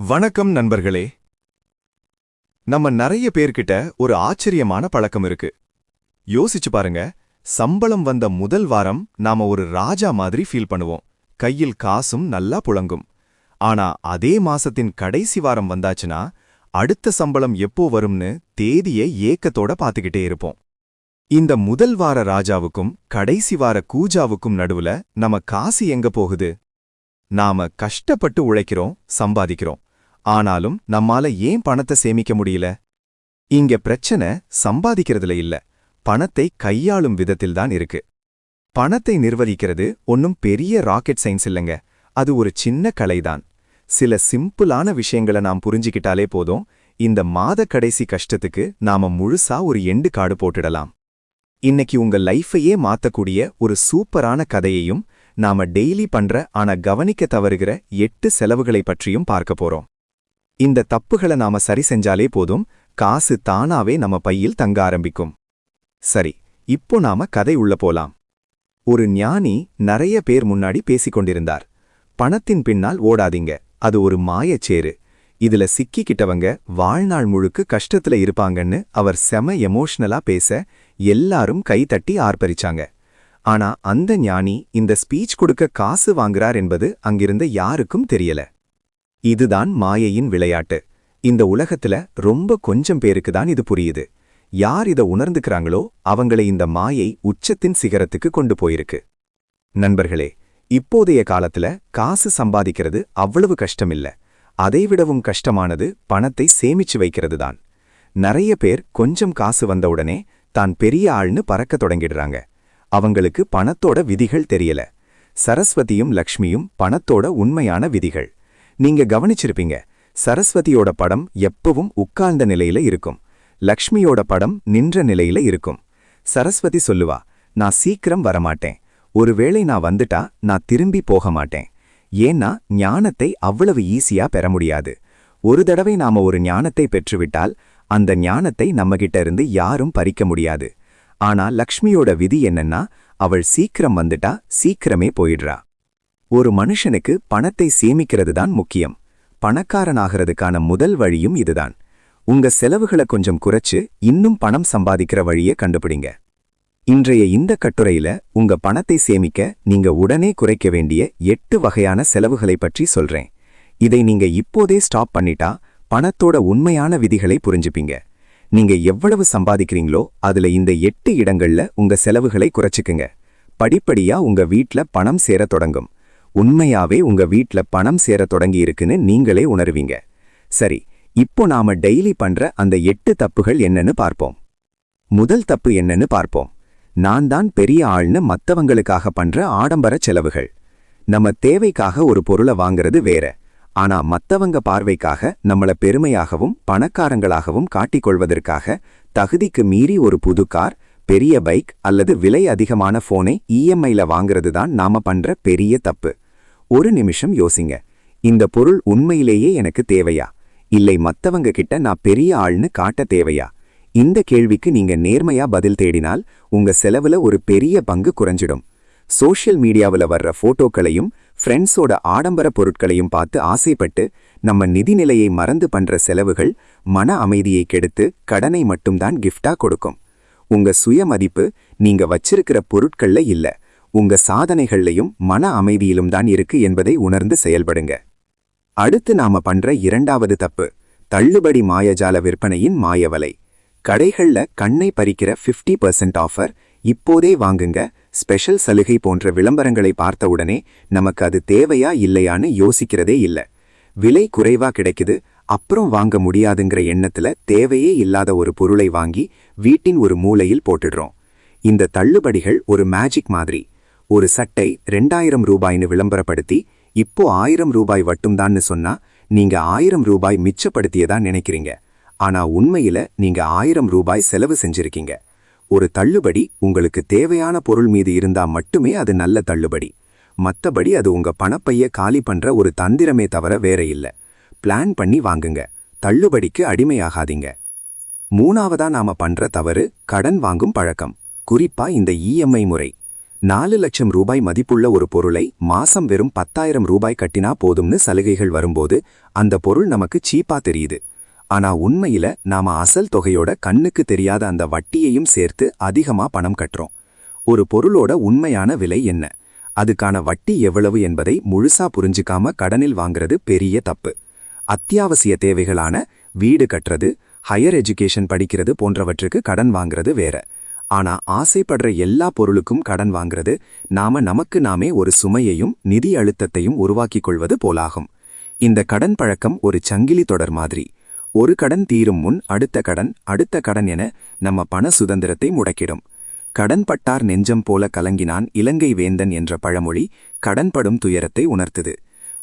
வணக்கம் நண்பர்களே. நம்ம நிறைய பேர்கிட்ட ஒரு ஆச்சரியமான பழக்கம் இருக்கு. யோசிச்சு பாருங்க சம்பளம் வந்த முதல் வாரம் நாம ஒரு ராஜா மாதிரி ஃபீல் பண்ணுவோம். கையில் காசும் நல்லா புழங்கும். ஆனா அதே மாசத்தின் கடைசி வாரம் வந்தாச்சுன்னா அடுத்த சம்பளம் எப்போ வரும்னு தேதியை ஏக்கத்தோட பாத்துக்கிட்டே இருப்போம். இந்த முதல் வார ராஜாவுக்கும் கடைசி வார கூஜாவுக்கும் நடுவுல நம்ம காசு எங்க போகுது? நாம கஷ்டப்பட்டு உழைக்கிறோம் சம்பாதிக்கிறோம். ஆனாலும் நம்மால ஏன் பணத்தை சேமிக்க முடியல? இங்க பிரச்சனை சம்பாதிக்கிறதுல இல்ல. பணத்தை கையாளும் விதத்தில்தான் இருக்கு. பணத்தை நிர்வகிக்கிறது ஒன்னும் பெரிய ராக்கெட் சயின்ஸ் இல்லைங்க. அது ஒரு சின்ன கலைதான். சில சிம்பிளான விஷயங்களை நாம் புரிஞ்சுக்கிட்டாலே போதும். இந்த மாத கடைசி கஷ்டத்துக்கு நாம முழுசா ஒரு எண்டு காடு போட்டுடலாம். இன்னைக்கு உங்க லைஃபையே மாத்தக்கூடிய ஒரு சூப்பரான கதையையும் நாம டெய்லி பண்ற ஆனா கவனிக்க தவறுகிற எட்டு செலவுகளை பற்றியும் பார்க்க போறோம். இந்த தப்புகளை நாம சரி செஞ்சாலே போதும் காசு தானாவே நம்ம பையில் தங்க ஆரம்பிக்கும். சரி இப்போ நாம கதை உள்ள போலாம். ஒரு ஞானி நிறைய பேர் முன்னாடி பேசிக் கொண்டிருந்தார். பணத்தின் பின்னால் ஓடாதீங்க அது ஒரு மாயச்சேரு இதுல சிக்கிக்கிட்டவங்க வாழ்நாள் முழுக்கு கஷ்டத்துல இருப்பாங்கன்னு அவர் செம எமோஷனலா பேச எல்லாரும் கைதட்டி ஆர்ப்பரிச்சாங்க. ஆனா அந்த ஞானி இந்த ஸ்பீச் கொடுக்க காசு வாங்குறார் என்பது அங்கிருந்த யாருக்கும் தெரியல. இதுதான் மாயையின் விளையாட்டு. இந்த உலகத்துல ரொம்ப கொஞ்சம் பேருக்கு தான் இது புரியுது. யார் இத உணர்ந்துக்கிறாங்களோ அவங்களை இந்த மாயை உச்சத்தின் சிகரத்துக்கு கொண்டு போயிருக்கு. நண்பர்களே இப்போதைய காலத்துல காசு சம்பாதிக்கிறது அவ்வளவு கஷ்டமில்ல. அதைவிடவும் கஷ்டமானது பணத்தை சேமிச்சு வைக்கிறது தான் நிறைய பேர் கொஞ்சம் காசு வந்தவுடனே தான் பெரிய ஆள்னு பறக்க தொடங்கிடுறாங்க. அவங்களுக்கு பணத்தோட விதிகள் தெரியல. சரஸ்வதியும் லக்ஷ்மியும் பணத்தோட உண்மையான விதிகள். நீங்க கவனிச்சிருப்பீங்க சரஸ்வதியோட படம் எப்பவும் உட்கார்ந்த நிலையில இருக்கும். லக்ஷ்மியோட படம் நின்ற நிலையில இருக்கும். சரஸ்வதி சொல்லுவா நான் சீக்கிரம் வரமாட்டேன். ஒருவேளை நான் வந்துட்டா நான் திரும்பி போக மாட்டேன். ஏன்னா ஞானத்தை அவ்வளவு ஈஸியா பெற முடியாது. ஒரு தடவை நாம ஒரு ஞானத்தை பெற்றுவிட்டால் அந்த ஞானத்தை நம்மகிட்ட இருந்து யாரும் பறிக்க முடியாது. ஆனா லக்ஷ்மியோட விதி என்னன்னா அவள் சீக்கிரம் வந்துட்டா சீக்கிரமே போயிடுறா. ஒரு மனுஷனுக்கு பணத்தை சேமிக்கிறது தான் முக்கியம். பணக்காரனாகிறதுக்கான முதல் வழியும் இதுதான். உங்க செலவுகளை கொஞ்சம் குறைச்சு இன்னும் பணம் சம்பாதிக்கிற வழியை கண்டுபிடிங்க. இன்றைய இந்த கட்டுரையில உங்க பணத்தை சேமிக்க நீங்க உடனே குறைக்க வேண்டிய எட்டு வகையான செலவுகளை பற்றி சொல்றேன். இதை நீங்க இப்போதே ஸ்டாப் பண்ணிட்டா பணத்தோட உண்மையான விதிகளை புரிஞ்சுப்பீங்க. நீங்க எவ்வளவு சம்பாதிக்கிறீங்களோ அதுல இந்த எட்டு இடங்கள்ல உங்க செலவுகளை குறைச்சுக்குங்க. படிப்படியா உங்க வீட்ல பணம் சேர தொடங்கும். உண்மையாவே உங்க வீட்ல பணம் சேர தொடங்கி இருக்குன்னு நீங்களே உணருவீங்க. சரி இப்போ நாம டெய்லி பண்ற அந்த எட்டு தப்புகள் என்னன்னு பார்ப்போம். முதல் தப்பு என்னன்னு பார்ப்போம். நான் தான் பெரிய ஆள்னு மத்தவங்களுக்காக பண்ற ஆடம்பர செலவுகள். நம்ம தேவைக்காக ஒரு பொருளை வாங்குறது வேற. ஆனா மத்தவங்க பார்வைக்காக நம்மள பெருமையாகவும் பணக்காரங்களாகவும் காட்டிக்கொள்வதற்காக தகுதிக்கு மீறி ஒரு புது கார் பெரிய பைக் அல்லது விலை அதிகமான போனை இஎம்ஐல வாங்குறது தான் நாம பண்ற பெரிய தப்பு. ஒரு நிமிஷம் யோசிங்க. இந்த பொருள் உண்மையிலேயே எனக்கு தேவையா? இல்லை மத்தவங்க கிட்ட நான் பெரிய ஆள்னு காட்ட தேவையா? இந்த கேள்விக்கு நீங்க நேர்மையா பதில் தேடினால் உங்க செலவுல ஒரு பெரிய பங்கு குறைஞ்சிடும். சோஷியல் மீடியாவுல வர்ற போட்டோக்களையும் ஃப்ரெண்ட்ஸோட ஆடம்பர பொருட்களையும் பார்த்து ஆசைப்பட்டு நம்ம நிதிநிலையை மறந்து பண்ற செலவுகள் மன அமைதியை கெடுத்து கடனை மட்டும்தான் கிஃப்டா கொடுக்கும். உங்க சுயமதிப்பு நீங்க வச்சிருக்கிற பொருட்கள்ல இல்ல. உங்க சாதனைகள்லையும் மன அமைதியிலும் தான் இருக்கு என்பதை உணர்ந்து செயல்படுங்க. அடுத்து நாம பண்ற இரண்டாவது தப்பு தள்ளுபடி மாயஜால விற்பனையின் மாயவலை. கடைகள்ல கண்ணை பறிக்கிற 50% பர்சன்ட் ஆஃபர் இப்போதே வாங்குங்க. ஸ்பெஷல் சலுகை போன்ற விளம்பரங்களை பார்த்தவுடனே நமக்கு அது தேவையா இல்லையான்னு யோசிக்கிறதே இல்ல. விலை குறைவா கிடைக்குது அப்புறம் வாங்க முடியாதுங்கிற எண்ணத்துல தேவையே இல்லாத ஒரு பொருளை வாங்கி வீட்டின் ஒரு மூலையில் போட்டுடுறோம். இந்த தள்ளுபடிகள் ஒரு மேஜிக் மாதிரி. ஒரு சட்டை ரெண்டாயிரம் ரூபாய்னு விளம்பரப்படுத்தி இப்போ ஆயிரம் ரூபாய் வட்டும்தான்னு சொன்னா நீங்க ஆயிரம் ரூபாய் மிச்சப்படுத்தியதா நினைக்கிறீங்க. ஆனா உண்மையில நீங்க ஆயிரம் ரூபாய் செலவு செஞ்சிருக்கீங்க. ஒரு தள்ளுபடி உங்களுக்கு தேவையான பொருள் மீது இருந்தா மட்டுமே அது நல்ல தள்ளுபடி. மத்தபடி அது உங்க பணப்பைய காலி பண்ற ஒரு தந்திரமே தவிர வேற இல்ல. பிளான் பண்ணி வாங்குங்க. தள்ளுபடிக்கு அடிமையாகாதீங்க. மூணாவதா நாம பண்ற தவறு கடன் வாங்கும் பழக்கம். குறிப்பா இந்த இஎம்ஐ முறை. நாலு லட்சம் ரூபாய் மதிப்புள்ள ஒரு பொருளை மாசம் வெறும் பத்தாயிரம் ரூபாய் கட்டினா போதும்னு சலுகைகள் வரும்போது அந்த பொருள் நமக்கு சீப்பா தெரியுது. ஆனா உண்மையில நாம அசல் தொகையோட கண்ணுக்கு தெரியாத அந்த வட்டியையும் சேர்த்து அதிகமா பணம் கட்டுறோம். ஒரு பொருளோட உண்மையான விலை என்ன? அதுக்கான வட்டி எவ்வளவு என்பதை முழுசா புரிஞ்சுக்காம கடனில் வாங்குறது பெரிய தப்பு. அத்தியாவசிய தேவைகளான வீடு கட்டுறது ஹையர் எஜுகேஷன் படிக்கிறது போன்றவற்றுக்கு கடன் வாங்குறது வேற. ஆனா ஆசைப்படுற எல்லா பொருளுக்கும் கடன் வாங்குறது நாம நமக்கு நாமே ஒரு சுமையையும் நிதி அழுத்தத்தையும் உருவாக்கிக் கொள்வது போலாகும். இந்த கடன் பழக்கம் ஒரு சங்கிலி தொடர் மாதிரி. ஒரு கடன் தீரும் முன் அடுத்த கடன் அடுத்த கடன் என நம்ம பண சுதந்திரத்தை முடக்கிடும். கடன்பட்டார் நெஞ்சம் போல கலங்கினான் இலங்கை வேந்தன் என்ற பழமொழி கடன்படும் துயரத்தை உணர்த்துது.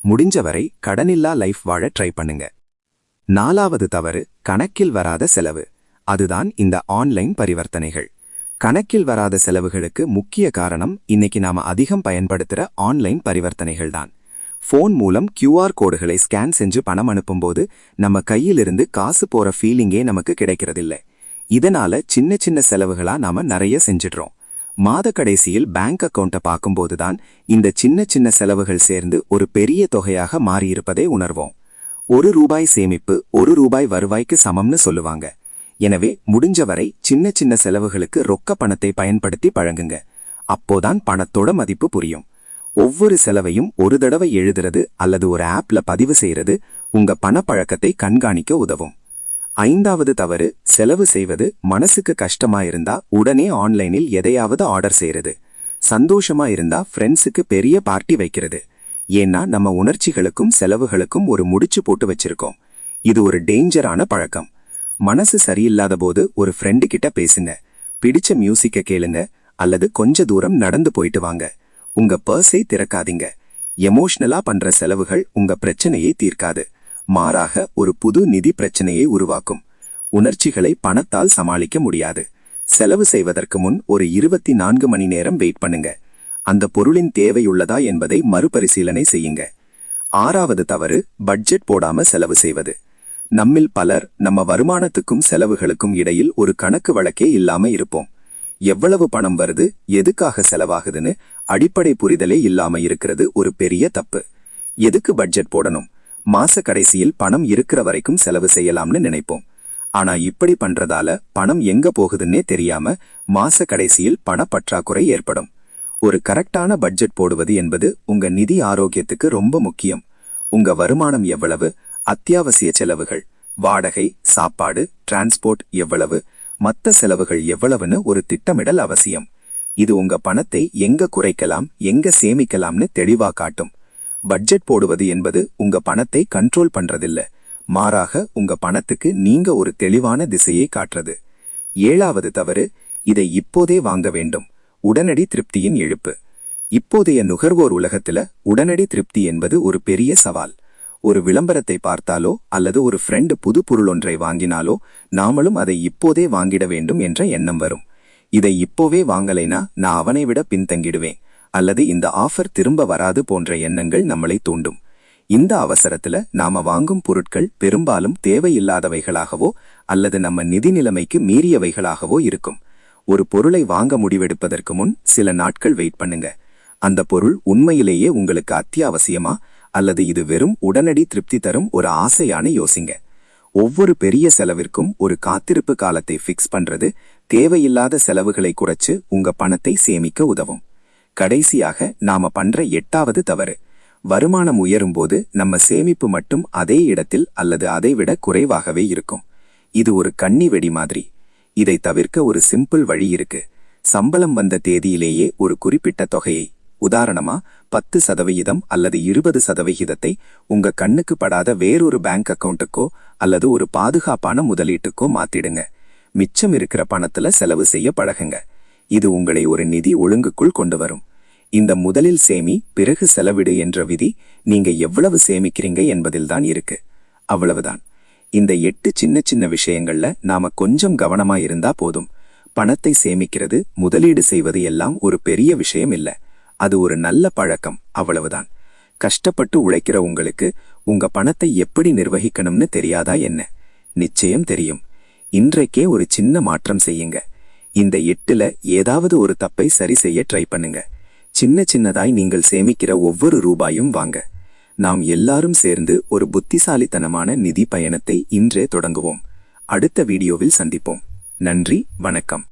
முடிஞ்சவரை கடனில்லா லைஃப் வாழ ட்ரை பண்ணுங்க. நாலாவது தவறு கணக்கில் வராத செலவு. அதுதான் இந்த ஆன்லைன் பரிவர்த்தனைகள். கணக்கில் வராத செலவுகளுக்கு முக்கிய காரணம் இன்னைக்கு நாம அதிகம் பயன்படுத்துற ஆன்லைன் பரிவர்த்தனைகள் தான் ஃபோன் மூலம் கியூஆர் கோடுகளை ஸ்கேன் செஞ்சு பணம் அனுப்பும்போது நம்ம கையிலிருந்து காசு போற ஃபீலிங்கே நமக்கு கிடைக்கிறதில்ல. இதனால சின்ன சின்ன செலவுகளா நாம நிறைய செஞ்சிடுறோம். மாத கடைசியில் பேங்க் அக்கௌண்ட்டை பார்க்கும்போது தான் இந்த சின்ன சின்ன செலவுகள் சேர்ந்து ஒரு பெரிய தொகையாக மாறியிருப்பதை உணர்வோம். ஒரு ரூபாய் சேமிப்பு ஒரு ரூபாய் வருவாய்க்கு சமம்னு சொல்லுவாங்க. எனவே முடிஞ்சவரை சின்ன சின்ன செலவுகளுக்கு ரொக்க பணத்தை பயன்படுத்தி பழங்குங்க. அப்போதான் பணத்தோட மதிப்பு புரியும். ஒவ்வொரு செலவையும் ஒரு தடவை எழுதுறது அல்லது ஒரு ஆப்ல பதிவு செய்யறது உங்க பணப்பழக்கத்தை கண்காணிக்க உதவும். ஐந்தாவது தவறு செலவு செய்வது மனசுக்கு கஷ்டமா இருந்தா உடனே ஆன்லைனில் எதையாவது ஆர்டர் செய்யறது சந்தோஷமா இருந்தா ஃப்ரெண்ட்ஸுக்கு பெரிய பார்ட்டி வைக்கிறது. ஏன்னா நம்ம உணர்ச்சிகளுக்கும் செலவுகளுக்கும் ஒரு முடிச்சு போட்டு வச்சிருக்கோம். இது ஒரு டேஞ்சரான பழக்கம். மனசு சரியில்லாத போது ஒரு ஃப்ரெண்டு கிட்ட பேசுங்க. பிடிச்ச மியூசிக்க கேளுங்க. அல்லது கொஞ்ச தூரம் நடந்து போயிட்டு வாங்க. உங்க பர்ஸை திறக்காதீங்க. எமோஷனலா பண்ற செலவுகள் உங்க பிரச்சனையை தீர்க்காது. மாறாக ஒரு புது நிதி பிரச்சனையை உருவாக்கும். உணர்ச்சிகளை பணத்தால் சமாளிக்க முடியாது. செலவு செய்வதற்கு முன் ஒரு இருபத்தி நான்கு மணி நேரம் வெயிட் பண்ணுங்க. அந்த பொருளின் தேவையுள்ளதா என்பதை மறுபரிசீலனை செய்யுங்க. ஆறாவது தவறு பட்ஜெட் போடாம செலவு செய்வது. நம்மில் பலர் நம்ம வருமானத்துக்கும் செலவுகளுக்கும் இடையில் ஒரு கணக்கு வழக்கே இல்லாம இருப்போம். எவ்வளவு பணம் வருது எதுக்காக செலவாகுதுன்னு அடிப்படை புரிதலே இல்லாம இருக்கிறது ஒரு பெரிய தப்பு. எதுக்கு பட்ஜெட் போடணும்? மாச கடைசியில் பணம் இருக்கிற வரைக்கும் செலவு செய்யலாம்னு நினைப்போம். ஆனா இப்படி பண்றதால பணம் எங்க போகுதுன்னே தெரியாம மாச கடைசியில் பணப்பற்றாக்குறை ஏற்படும். ஒரு கரெக்டான பட்ஜெட் போடுவது என்பது உங்க நிதி ஆரோக்கியத்துக்கு ரொம்ப முக்கியம். உங்க வருமானம் எவ்வளவு அத்தியாவசிய செலவுகள் வாடகை சாப்பாடு டிரான்ஸ்போர்ட் எவ்வளவு மத்த செலவுகள் எவ்வளவுன்னு ஒரு திட்டமிடல் அவசியம். இது உங்க பணத்தை எங்க குறைக்கலாம் எங்க சேமிக்கலாம்னு தெளிவா காட்டும். பட்ஜெட் போடுவது என்பது உங்க பணத்தை கண்ட்ரோல் பண்றதில்ல. மாறாக உங்க பணத்துக்கு நீங்க ஒரு தெளிவான திசையை காட்டுறது. ஏழாவது தவறு இதை இப்போதே வாங்க வேண்டும். உடனடி திருப்தியின் எழுப்பு இப்போதைய நுகர்வோர் உலகத்துல உடனடி திருப்தி என்பது ஒரு பெரிய சவால். ஒரு விளம்பரத்தை பார்த்தாலோ அல்லது ஒரு ஃப்ரெண்டு புது பொருள் ஒன்றை வாங்கினாலோ நாமளும் அதை இப்போதே வாங்கிட வேண்டும் என்ற எண்ணம் வரும். இதை இப்போவே வாங்கலைனா நான் அவனை விட பின்தங்கிடுவேன். அல்லது இந்த ஆஃபர் திரும்ப வராது போன்ற எண்ணங்கள் நம்மளை தூண்டும். இந்த அவசரத்துல நாம வாங்கும் பொருட்கள் பெரும்பாலும் தேவையில்லாதவைகளாகவோ அல்லது நம்ம நிதி நிலைமைக்கு மீறியவைகளாகவோ இருக்கும். ஒரு பொருளை வாங்க முடிவெடுப்பதற்கு முன் சில நாட்கள் வெயிட் பண்ணுங்க. அந்த பொருள் உண்மையிலேயே உங்களுக்கு அத்தியாவசியமா? அல்லது இது வெறும் உடனடி திருப்தி தரும் ஒரு ஆசையான யோசிங்க. ஒவ்வொரு பெரிய செலவிற்கும் ஒரு காத்திருப்பு காலத்தை ஃபிக்ஸ் பண்றது தேவையில்லாத செலவுகளை குறைச்சு உங்க பணத்தை சேமிக்க உதவும். கடைசியாக நாம பண்ற எட்டாவது தவறு வருமானம் உயரும் போது நம்ம சேமிப்பு மட்டும் அதே இடத்தில் அல்லது அதைவிட குறைவாகவே இருக்கும். இது ஒரு கன்னி வெடி மாதிரி. இதை தவிர்க்க ஒரு சிம்பிள் வழி இருக்கு. சம்பளம் வந்த தேதியிலேயே ஒரு குறிப்பிட்ட தொகையை உதாரணமா பத்து சதவிகிதம் அல்லது இருபது சதவிகிதத்தை உங்க கண்ணுக்கு படாத வேறொரு பேங்க் அக்கவுண்ட்டுக்கோ அல்லது ஒரு பாதுகாப்பான முதலீட்டுக்கோ மாத்திடுங்க. மிச்சம் இருக்கிற பணத்துல செலவு செய்ய பழகுங்க. இது உங்களை ஒரு நிதி ஒழுங்குக்குள் கொண்டு வரும். இந்த முதலில் சேமி பிறகு செலவிடு என்ற விதி நீங்க எவ்வளவு சேமிக்கிறீங்க என்பதில்தான் இருக்கு. அவ்வளவுதான். இந்த எட்டு சின்ன சின்ன விஷயங்கள்ல நாம கொஞ்சம் கவனமா இருந்தா போதும். பணத்தை சேமிக்கிறது முதலீடு செய்வது எல்லாம் ஒரு பெரிய விஷயம் இல்ல. அது ஒரு நல்ல பழக்கம் அவ்வளவுதான். கஷ்டப்பட்டு உழைக்கிற உங்களுக்கு உங்க பணத்தை எப்படி நிர்வகிக்கணும்னு தெரியாதா என்ன? நிச்சயம் தெரியும். இன்றைக்கே ஒரு சின்ன மாற்றம் செய்யுங்க. இந்த எட்டுல ஏதாவது ஒரு தப்பை சரி செய்ய ட்ரை பண்ணுங்க. சின்ன சின்னதாய் நீங்கள் சேமிக்கிற ஒவ்வொரு ரூபாயும் வாங்க. நாம் எல்லாரும் சேர்ந்து ஒரு புத்திசாலித்தனமான நிதி பயணத்தை இன்றே தொடங்குவோம். அடுத்த வீடியோவில் சந்திப்போம். நன்றி வணக்கம்.